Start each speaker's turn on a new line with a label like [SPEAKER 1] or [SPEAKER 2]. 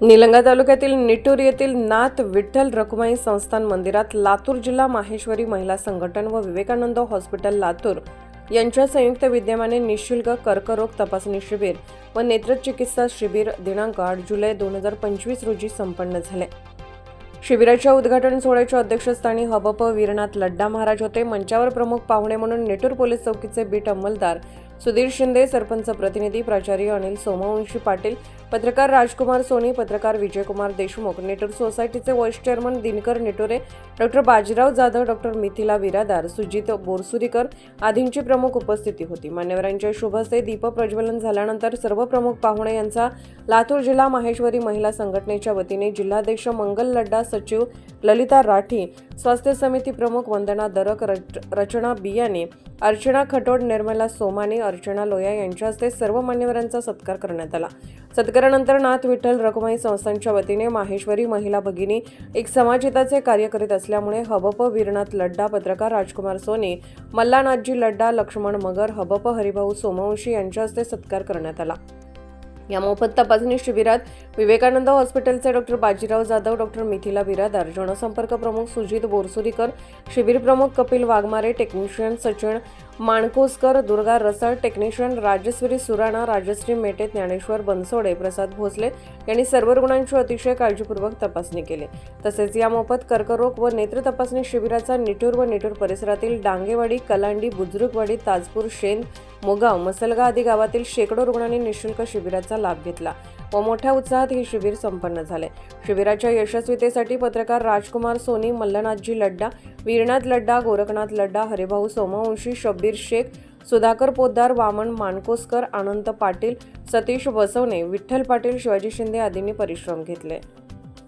[SPEAKER 1] निलंगा तालुक्यातील निटूर येथील नाथ विठ्ठल रखुमाई संस्थान मंदिरात लातूर जिल्हा माहेश्वरी महिला संघटन व विवेकानंद हॉस्पिटल लातूर यांच्या संयुक्त विद्यमाने निशुल्क कर्करोग तपासणी शिबिर व नेत्रचिकित्सा शिबिर दिनांक आठ जुलै दोन हजार पंचवीस रोजी संपन्न झाले. शिबिराच्या उद्घाटन सोहळ्याच्या अध्यक्षस्थानी हबप वीरनाथ लड्डा महाराज होते. मंचावर प्रमुख पाहुणे म्हणून नेटूर पोलीस चौकीचे बीट अंमलदार सुधीर शिंदे सरपंच प्रतिनिधी प्राचार्य अनिल सोमवंशी पाटील पत्रकार राजकुमार सोनी पत्रकार विजयकुमार देशमुख नेटूर सोसायटीचे vice chairman Dinkar Netore doctor Bajirao Jadhav doctor Mithila Biradar Sujit Borsurikar आदींची प्रमुख उपस्थिती होती. मान्यवरांच्या शुभ हस्ते दीप प्रज्वलन झाल्यानंतर सर्व प्रमुख पाहुणे यांचा लातूर जिल्हा माहेश्वरी महिला संघटनेच्या वतीने जिल्हाध्यक्ष मंगल लड्डा सचिव ललिता राठी स्वास्थ्य समिती प्रमुख वंदना दरक रच- रचना बियाणे अर्चना खटोड निर्मला सोमाने अर्चना लोया यांच्या हस्ते सर्व मान्यवरांचा सत्कार करण्यात आला. सत्कारानंतर नाथ विठ्ठल रखुमाई संस्थांच्या वतीने माहेश्वरी महिला भगिनी एक समाजहिताचे कार्य करीत असल्यामुळे हबप वीरनाथ लड्डा पत्रकार राजकुमार सोनी मल्लानाथजी लड्डा लक्ष्मण मगर हबप हरिभाऊ सोमवंशी यांच्या हस्ते सत्कार करण्यात आला. या मोफत तपासणी शिबिरात विवेकानंद हॉस्पिटलचे डॉक्टर बाजीराव जाधव डॉक्टर मिथिला बिरादार जनसंपर्क प्रमुख सुजित बोरसुरीकर शिबिर प्रमुख कपिल वाघमारे टेक्निशियन सचिन माणकोसकर दुर्गा रसाळ टेक्निशियन राजश्री सुराणा राजश्री मेटे ज्ञानेश्वर बनसोडे प्रसाद भोसले यांनी सर्व रुग्णांची अतिशय काळजीपूर्वक तपासणी केली. तसेच या मोफत कर्करोग व नेत्र तपासणी शिबिराचा निटूर व निटूर परिसरातील डांगेवाडी कलांडी बुजुर्गवाडी ताजपूर शेंद मोगाव मसलगा आदी गावातील शेकडो रुग्णांनी निशुल्क शिबिराचा लाभ घेतला व मोठ्या उत्साहात हे शिबिर संपन्न झाले. शिबिराच्या यशस्वीतेसाठी पत्रकार राजकुमार सोनी मल्लनाथजी लड्डा वीरनाथ लड्डा गोरखनाथ लड्डा हरिभाऊ सोमवंशी शब्द कबीर शेख सुधाकर पोद्दार वामन मानकोसकर अनंत पाटील सतीश बसवणे विठ्ठल पाटील शिवाजी शिंदे आदींनी परिश्रम घेतले.